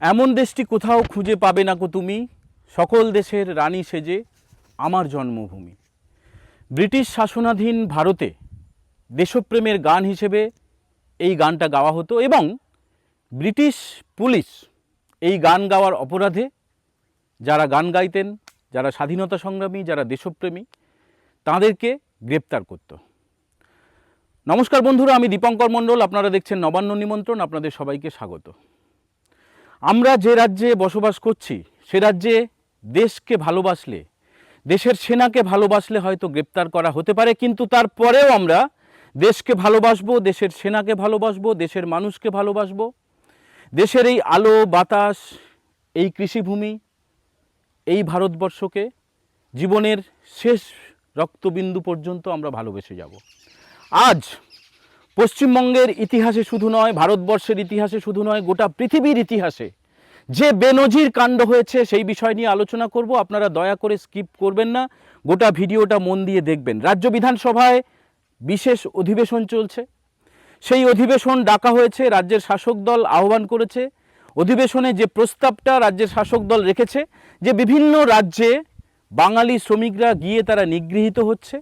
এমন দেশটি কোথাও খুঁজে পাবে না কো তুমি? সকল দেশের রানী সেজে আমার জন্মভূমি। ব্রিটিশ শাসনাধীন ভারতে দেশপ্রেমের গান হিসেবে এই গানটা গাওয়া হতো এবং ব্রিটিশ পুলিশ এই গান গাওয়ার অপরাধে যারা গান গাইতেন, যারা স্বাধীনতা সংগ্রামী, যারা দেশপ্রেমী, তাদেরকে গ্রেপ্তার করত। নমস্কার বন্ধুরা, আমি দীপঙ্কর মণ্ডল, আপনারা দেখছেন নবান্ন নিমন্ত্রণ, আপনাদের সবাইকে স্বাগত। আমরা যে রাজ্যে বসবাস করছি, সে রাজ্যে দেশকে ভালোবাসলে, দেশের সেনাকে ভালোবাসলে হয়তো গ্রেপ্তার করা হতে পারে, কিন্তু তারপরেও আমরা দেশকে ভালোবাসবো, দেশের সেনাকে ভালোবাসবো, দেশের মানুষকে ভালোবাসবো। দেশের এই আলো, বাতাস, এই কৃষিভূমি, এই ভারতবর্ষকে জীবনের শেষ রক্তবিন্দু পর্যন্ত আমরা ভালোবেসে যাব। আজ পশ্চিমবঙ্গের ইতিহাসে শুধু নয়, ভারতবর্ষের ইতিহাসে শুধু নয়, গোটা পৃথিবীর ইতিহাসে যে বেনজির কাণ্ড হয়েছে সেই বিষয় নিয়ে আলোচনা করব। আপনারা দয়া করে স্কিপ করবেন না, গোটা ভিডিওটা মন দিয়ে দেখবেন। রাজ্য বিধানসভায় বিশেষ অধিবেশন চলছে। সেই অধিবেশন ডাকা হয়েছে, রাজ্যের শাসক দল আহ্বান করেছে। অধিবেশনে যে প্রস্তাবটা রাজ্যের শাসক দল রেখেছে, যে বিভিন্ন রাজ্যে বাঙালি শ্রমিকরা গিয়ে তারা নিগৃহীত হচ্ছে,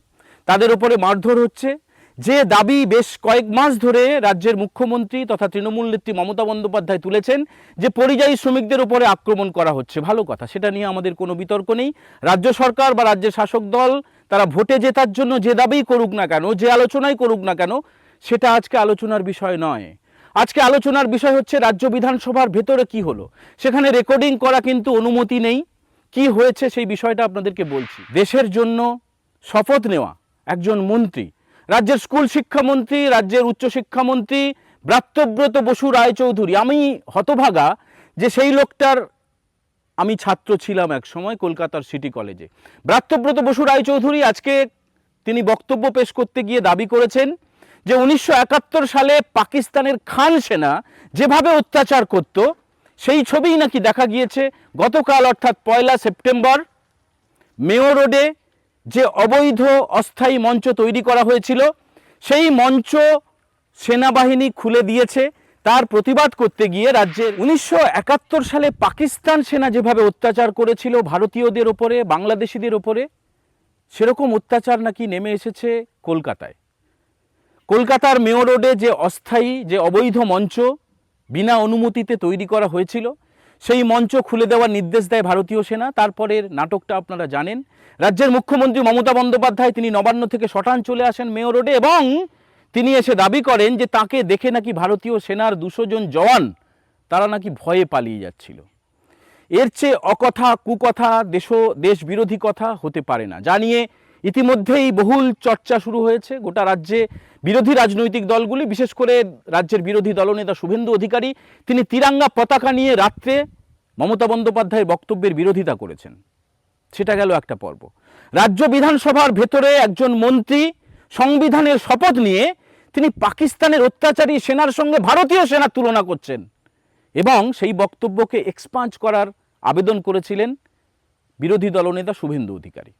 তাদের উপরে মারধর হচ্ছে যে দাবি বেশ কয়েক মাস ধরে রাজ্যের মুখ্যমন্ত্রী তথা তৃণমূল নেত্রী মমতা বন্দ্যোপাধ্যায় তুলেছেন যে পরিযায়ী শ্রমিকদের উপরে আক্রমণ করা হচ্ছে। ভালো কথা, সেটা নিয়ে আমাদের কোনো বিতর্ক নেই। রাজ্য সরকার বা রাজ্যের শাসক দল, তারা ভোটে জেতার জন্য যে দাবিই করুক না কেন, যে আলোচনাই করুক না কেন, সেটা আজকে আলোচনার বিষয় নয়। আজকে আলোচনার বিষয় হচ্ছে রাজ্য বিধানসভার ভেতরে কি হলো? সেখানে রেকর্ডিং করা কিন্তু অনুমতি নেই। কি হয়েছে সেই বিষয়টা আপনাদেরকে বলছি। দেশের জন্য শপথ নেওয়া একজন মন্ত্রী রাজ্যের স্কুল শিক্ষামন্ত্রী, রাজ্যের উচ্চশিক্ষামন্ত্রী ব্রাত্যব্রত বসু রায়চৌধুরী। আমি হতভাগা যে সেই লোকটার আমি ছাত্র ছিলাম এক সময় কলকাতার সিটি কলেজে। ব্রাত্যব্রত বসু রায়চৌধুরী আজকে তিনি বক্তব্য পেশ করতে গিয়ে দাবি করেছেন যে উনিশশো একাত্তর সালে পাকিস্তানের খান সেনা যেভাবে অত্যাচার করত, সেই ছবিই নাকি দেখা গিয়েছে। গতকাল অর্থাৎ পয়লা সেপ্টেম্বর মেয়ো রোডে যে অবৈধ অস্থায়ী মঞ্চ তৈরি করা হয়েছিল, সেই মঞ্চ সেনাবাহিনী খুলে দিয়েছে। তার প্রতিবাদ করতে গিয়ে রাজ্যের উনিশশো একাত্তর সালে পাকিস্তান সেনা যেভাবে অত্যাচার করেছিল ভারতীয়দের ওপরে, বাংলাদেশিদের ওপরে, সেরকম অত্যাচার নাকি নেমে এসেছে কলকাতায়। কলকাতার মেয়ো রোডে যে অস্থায়ী, যে অবৈধ মঞ্চ বিনা অনুমতিতে তৈরি করা হয়েছিল সেই মঞ্চ খুলে দেওয়ার নির্দেশ দেয় ভারতীয় সেনা। তারপরের নাটকটা আপনারা জানেন। রাজ্যের মুখ্যমন্ত্রী মমতা বন্দ্যোপাধ্যায় তিনি নবান্ন থেকে শটান চলে আসেন মেয়ো রোডে এবং তিনি এসে দাবি করেন যে তাকে দেখে নাকি ভারতীয় সেনার দুশো জন জওয়ান, তারা নাকি ভয়ে পালিয়ে যাচ্ছিল। এর চেয়ে অকথা, কুকথা, দেশ দেশ বিরোধী কথা হতে পারে না। জানিয়ে ইতিমধ্যেই বহুল চর্চা শুরু হয়েছে। গোটা রাজ্যে বিরোধী রাজনৈতিক দলগুলি, বিশেষ করে রাজ্যের বিরোধী দলনেতা শুভেন্দু অধিকারী, তিনি তিরাঙ্গা পতাকা নিয়ে রাত্রে মমতা বন্দ্যোপাধ্যায়ের বক্তব্যের বিরোধিতা করেছেন। সেটা গেল একটা পর্ব। রাজ্য বিধানসভার ভেতরে একজন মন্ত্রী সংবিধানের শপথ নিয়ে তিনি পাকিস্তানের অত্যাচারী সেনার সঙ্গে ভারতীয় সেনার তুলনা করছেন এবং সেই বক্তব্যকে এক্সপাঞ্জ করার আবেদন করেছিলেন বিরোধী দলনেতা শুভেন্দু অধিকারী।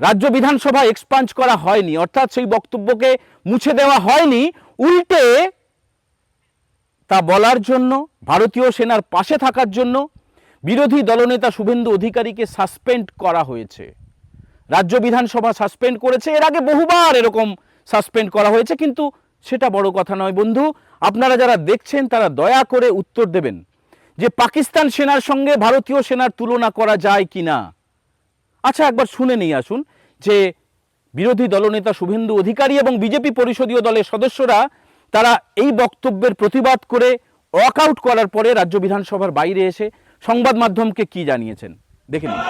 রাজ্য বিধানসভা এক্সপাঞ্জ করা হয়নি, অর্থাৎ সেই বক্তব্যকে মুছে দেওয়া হয়নি। উল্টে তা বলার জন্য, ভারতীয় সেনার পাশে থাকার জন্য বিরোধী দলনেতা শুভেন্দু অধিকারীকে সাসপেন্ড করা হয়েছে। রাজ্য বিধানসভা সাসপেন্ড করেছে, এর আগে বহুবার এরকম সাসপেন্ড করা হয়েছে, কিন্তু সেটা বড় কথা নয় বন্ধু। আপনারা যারা দেখছেন, তারা দয়া করে উত্তর দেবেন যে পাকিস্তান সেনার সঙ্গে ভারতীয় সেনার তুলনা করা যায় কি না আচ্ছা একবার শুনে নিয়ে আসুন, যে বিরোধী দলনেতা শুভেন্দু অধিকারী এবং বিজেপি পরিষদীয় দলের সদস্যরা তারা এই বক্তব্যের প্রতিবাদ করে ওয়াক আউট করার পরে রাজ্য বিধানসভার বাইরে এসে সংবাদ মাধ্যমকে কি জানিয়েছেন? দেখে নিন।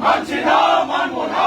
মানছি না মানবো না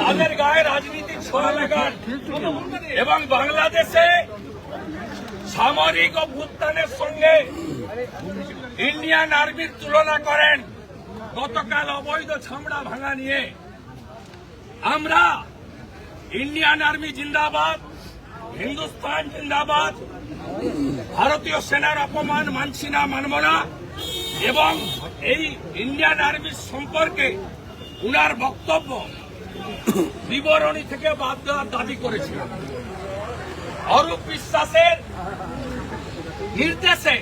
তাদের গায়ে রাজনীতির ছোঁয়া এবং বাংলাদেশে সামরিক অভ্যুত্থানের সঙ্গে ইন্ডিয়ান আর্মির তুলনা করেন। গতকাল অবৈধ ছামড়া ভাঙা নিয়ে। আমরা ইন্ডিয়ান আর্মি জিন্দাবাদ, হিন্দুস্তান জিন্দাবাদ, ভারতীয় সেনার অপমান মানছি না, মানব না। এবং এই ইন্ডিয়ান আর্মির সম্পর্কে উনার বক্তব্য বিবরণী থেকে বাদ দেওয়ার দাবি করেছিলাম অরূপ বিশ্বাসের নির্দেশে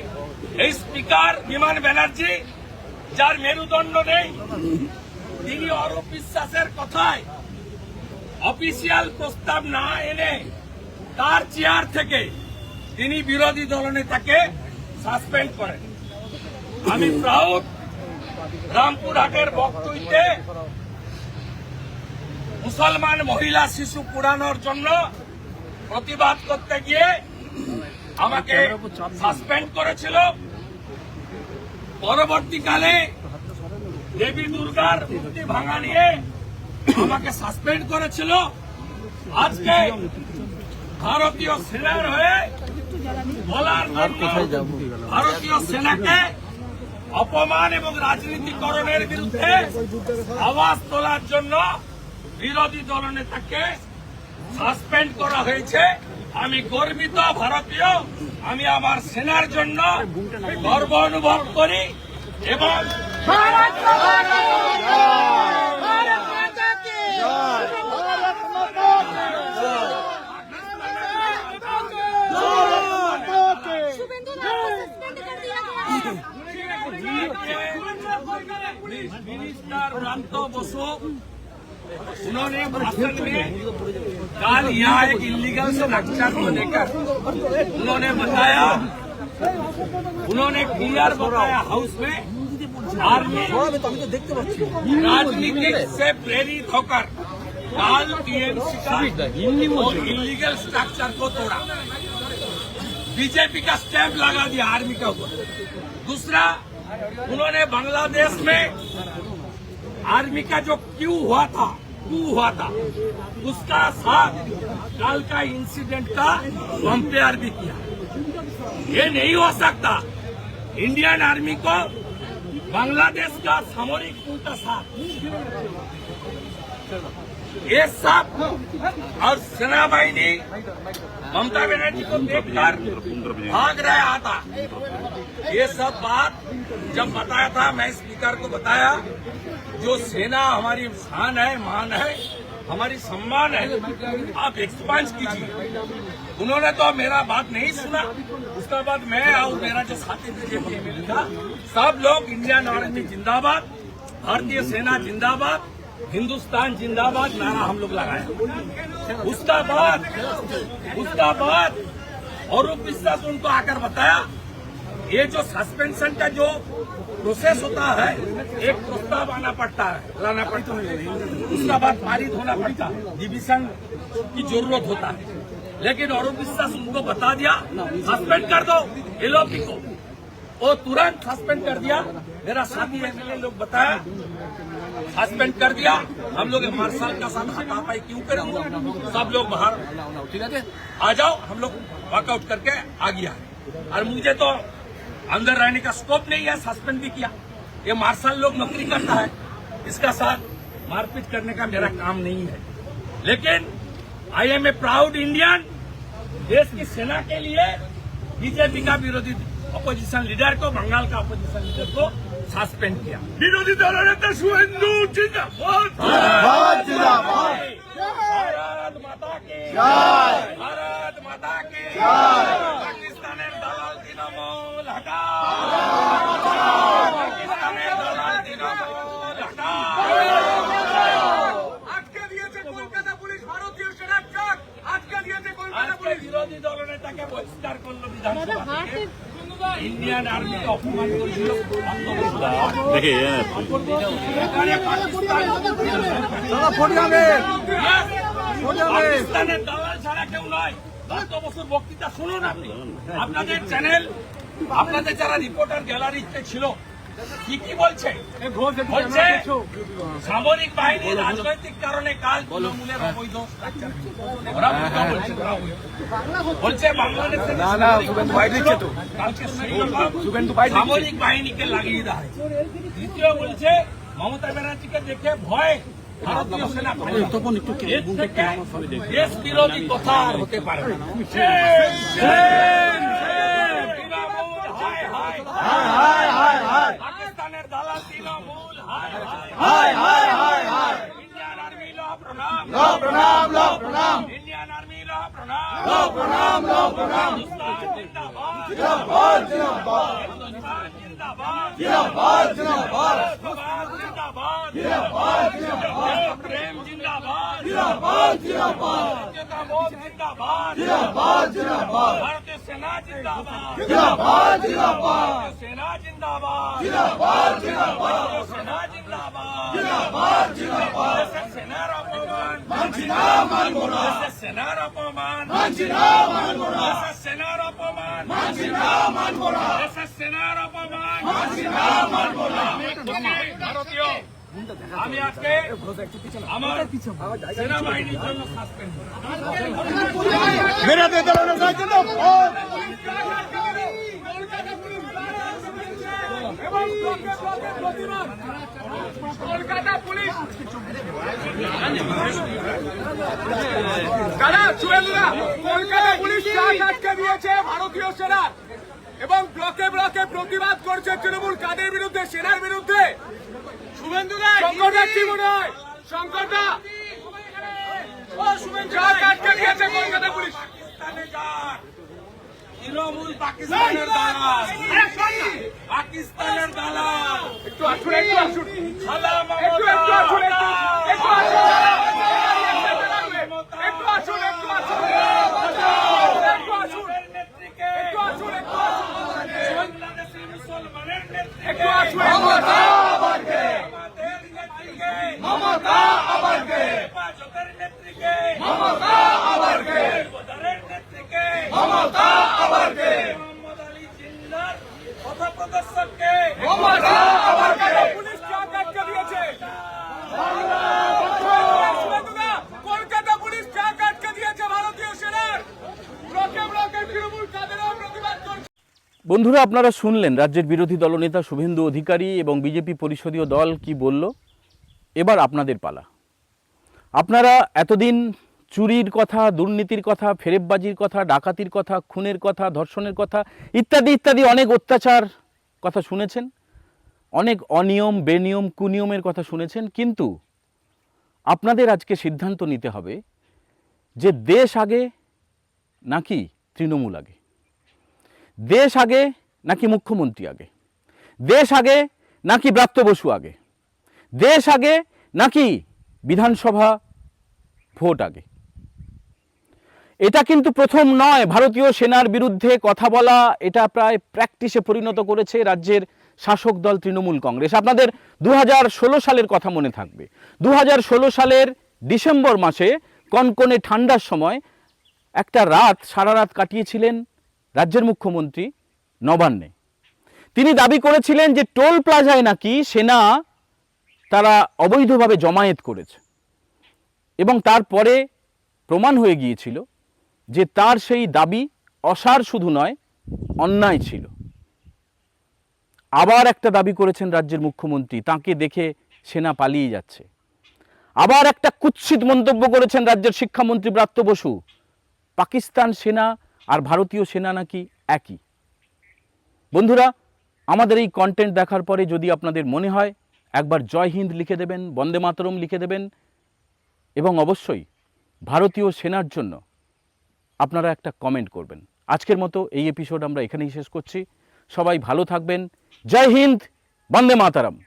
এই স্পিকার বিমান ব্যানার্জি, যার মেরুদণ্ড নেই, তিনি অরূপ বিশ্বাসের কথায় অফিসিয়াল প্রস্তাব না এনে তার চেয়ার থেকে তিনি বিরোধী দলনেতাকে সাসপেন্ড করেন। আমি প্রাউড রামপুরহাটের বক্তব্যে মুসলমান মহিলা শিশু পুরানোর জন্য প্রতিবাদ করতে গিয়ে আমাকে সাসপেন্ড করেছিল। পরবর্তীকালে দেবী দুর্গার মূর্তি ভাঙা নিয়ে আমাকে সাসপেন্ড করেছিল। আজকে ভারতীয় সেনার হয়ে বলার ভারতীয় সেনাকে অপমান এবং রাজনীতিকরণের বিরুদ্ধে আওয়াজ তোলার জন্য বিরোধী দলনেতাকে সাসপেন্ড করা হয়েছে। আমি গর্বিত ভারতীয়। আমি আমার সেনার জন্য গর্ব অনুভব করি এবং মিনিস্টার প্রান্ত বসু उन्होंने भाषण में कल यहाँ एक इलीगल स्ट्रक्चर को लेकर उन्होंने बताया, उन्होंने क्लियर बताया हाउस में आर्मी राजनीतिक से प्रेरित होकर काल टीएमसी का इलीगल स्ट्रक्चर को तोड़ा। बीजेपी का स्टैंप लगा दिया आर्मी के ऊपर। दूसरा, उन्होंने बांग्लादेश में आर्मी का जो क्यू हुआ था क्यू हुआ था। उसका साथ कल का इंसिडेंट का कंपेयर भी किया। ये नहीं हो सकता। इंडियन आर्मी को बांग्लादेश का सामरिक उनका साथ। ये सब और सेना बाहिनी ममता बनर्जी को देखकर भाग रहा था। ये सब बात जब बताया था, मैं स्पीकर को बताया जो सेना हमारी शान है मान है, हमारी सम्मान है, आप एक्सपांस कीजिए। उन्होंने तो मेरा बात नहीं सुना। उसके बाद मैं और मेरा जो साथी बीजेपी था, सब लोग इंडियन आर्मी जिंदाबाद। भारतीय सेना जिंदाबाद। हिंदुस्तान जिंदाबाद, नारा हम लोग लगाए। उसका बाद उसका बाद, और विश्वास उनको आकर बताया, ये जो सस्पेंशन का जो प्रोसेस होता है, एक प्रस्ताव आना पड़ता है, लाना पड़ता है। उसका बाद पारित होना पड़ता है डिविजन की ज़रूरत होता है। लेकिन और विश्वास उनको बता दिया सस्पेंड कर दो एलओपी को। वो तुरंत सस्पेंड कर दिया। मेरा साथी एमएलए लोग बताया सस्पेंड कर दिया। हम लोग मार्शल का साथ हाथापाई क्यों करेंगे सब लोग बाहर आ जाओ, हम लोग वर्कआउट करके आ गया और मुझे तो अंदर रहने का स्कोप नहीं है सस्पेंड भी किया। ये मार्शल लोग नौकरी करता है इसका साथ मारपीट करने का मेरा काम नहीं है। लेकिन I am a proud Indian देश की सेना के लिए बीजेपी का विरोधी अपोजिशन लीडर को बंगाल का अपोजिशन लीडर को सस्पेंड किया। विरोधी दलों ने तो शुभेंदु जिंदाबाद। भारत माता की भारत माता की বিরোধী দলনেতাকে বহিষ্কার করল বিধানসভা ইন্ডিয়ান আর্মিকে অপমান করেছিল। পাকিস্তানের দালাল ছাড়া কেউ নয়। গত বছর বক্তৃতা শুনুন আপনি। আপনাদের চ্যানেল আপনাদের যারা রিপোর্টার গ্যালারিতে ছিল কি কি বলছে? বলছে সামরিক বাহিনী রাজনৈতিক কারণে কাজ তৃণমূলের অবৈধ ওরা বলছে ওরা উল্টো। বলছে বাংলাদেশের রকম সামরিক বাহিনীকে লাগিয়ে দেয় দ্বিতীয় বলছে মমতা ব্যানার্জিকে দেখে ভয়। ভারতীয় সেনা দেশ বিরোধী কথা হতে পারে না। তৃণমূল হায় হায় পাকিস্তানের দালাল তৃণমূল হায় হায় ইন্ডিয়ান আর্মি ল প্রণাম ইন্ডিয়ান আর্মি ল প্রণাম হিন্দুস্তান জিন্দাবাদ হিন্দুস্তান জিন্দাবাদ জিন্দাবাদ প্রেম জিন্দাবাদ সত্যতা বোধ জিন্দাবাদ জিন্দাবাদ ভারতীয় সেনা জিন্দাবাদ। ভারতীয় সেনা জিন্দাবাদ। দেশের সেনার অপমান। দেশের সেনার অপমান। দেশের সেনার অপমান। দেশের সেনার অপমান। ভারতীয় আমি আজকে আমার সেনাবাহিনীর জন্য সাসপেন্ড এবং ব্লকে ব্লকে প্রতিবাদ কলকাতা পুলিশ দাদা কলকাতা পুলিশ আটকে দিয়েছে ভারতীয় সেনা। এবং ব্লকে ব্লকে প্রতিবাদ করছে তৃণমূল কাদের বিরুদ্ধে সেনার বিরুদ্ধে? তৃণমূল পাকিস্তানের দালাল। পাকিস্তানের দালাল। একটু আসুন একটু আসুন সালা একটু একটু আসুন একটু একটু আসুন একটু আসুন একটু আসুন একটু আসুন নেত্রীকে একটু আসুন একটু আসুন বাংলাদেশের মুসলমানের নেত্রীকে একটু আসুন মমতা আমাদের নেত্রীকে মমতা আবারকে হেফাজতের নেত্রীকে মমতা আবারকে বদারের নেত্রীকে মমতা আবারকে মোহাম্মদ আলী জিন্নার পথ প্রদর্শককে মমতা কলকাতা পুলিশ চাক আটকে দিয়েছে শুভেন্দুদা, কলকাতা পুলিশ চাক আটকে দিয়েছে ভারতীয় সেনার ব্লকে ব্লকে তৃণমূল কাদেরও প্রতিবাদ করছে বন্ধুরা, আপনারা শুনলেন রাজ্যের বিরোধী দলনেতা শুভেন্দু অধিকারী এবং বিজেপি পরিষদীয় দল কি বলল? এবার আপনাদের পালা। আপনারা এতদিন চুরির কথা, দুর্নীতির কথা, ফেরেববাজির কথা, ডাকাতির কথা, খুনের কথা, ধর্ষণের কথা ইত্যাদি ইত্যাদি অনেক অত্যাচার কথা শুনেছেন, অনেক অনিয়ম, বেনিয়ম, কুনিয়মের কথা শুনেছেন, কিন্তু আপনাদের আজকে সিদ্ধান্ত নিতে হবে যে দেশ আগে নাকি তৃণমূল আগে। দেশ আগে, নাকি মুখ্যমন্ত্রী আগে? দেশ আগে, নাকি ব্রাত্য বসু আগে? দেশ আগে, নাকি বিধানসভা ভোট আগে? এটা কিন্তু প্রথম নয়। ভারতীয় সেনার বিরুদ্ধে কথা বলা, এটা প্রায় প্র্যাকটিসে পরিণত করেছে রাজ্যের শাসক দল তৃণমূল কংগ্রেস। আপনাদের দু হাজার ষোলো সালের কথা মনে থাকবে। দু হাজার ষোলো সালের ডিসেম্বর মাসে কনকনে ঠান্ডার সময় একটা রাত সারা রাত কাটিয়েছিলেন রাজ্যের মুখ্যমন্ত্রী নবান্নে। তিনি দাবি করেছিলেন যে টোল প্লাজায় নাকি সেনা তারা অবৈধভাবে জমায়েত করেছে। এবং তারপরে প্রমাণ হয়ে গিয়েছিল যে তার সেই দাবি অসার শুধু নয়, অন্যায় ছিল। আবার একটা দাবি করেছেন রাজ্যের মুখ্যমন্ত্রী, তাকে দেখে সেনা পালিয়ে যাচ্ছে। আবার একটা কুৎসিত মন্তব্য করেছেন রাজ্যের শিক্ষামন্ত্রী ব্রাত্য বসু, পাকিস্তান সেনা আর ভারতীয় সেনা নাকি একই? বন্ধুরা, আমাদের এই কন্টেন্ট দেখার পরে যদি আপনাদের মনে হয়, একবার জয় হিন্দ লিখে দেবেন, বন্দে মাতরম লিখে দেবেন, এবং অবশ্যই ভারতীয় সেনার জন্য আপনারা একটা কমেন্ট করবেন। আজকের মতো এই এপিসোড আমরা এখানেই শেষ করছি। সবাই ভালো থাকবেন। জয় হিন্দ, বন্দে মাতারাম।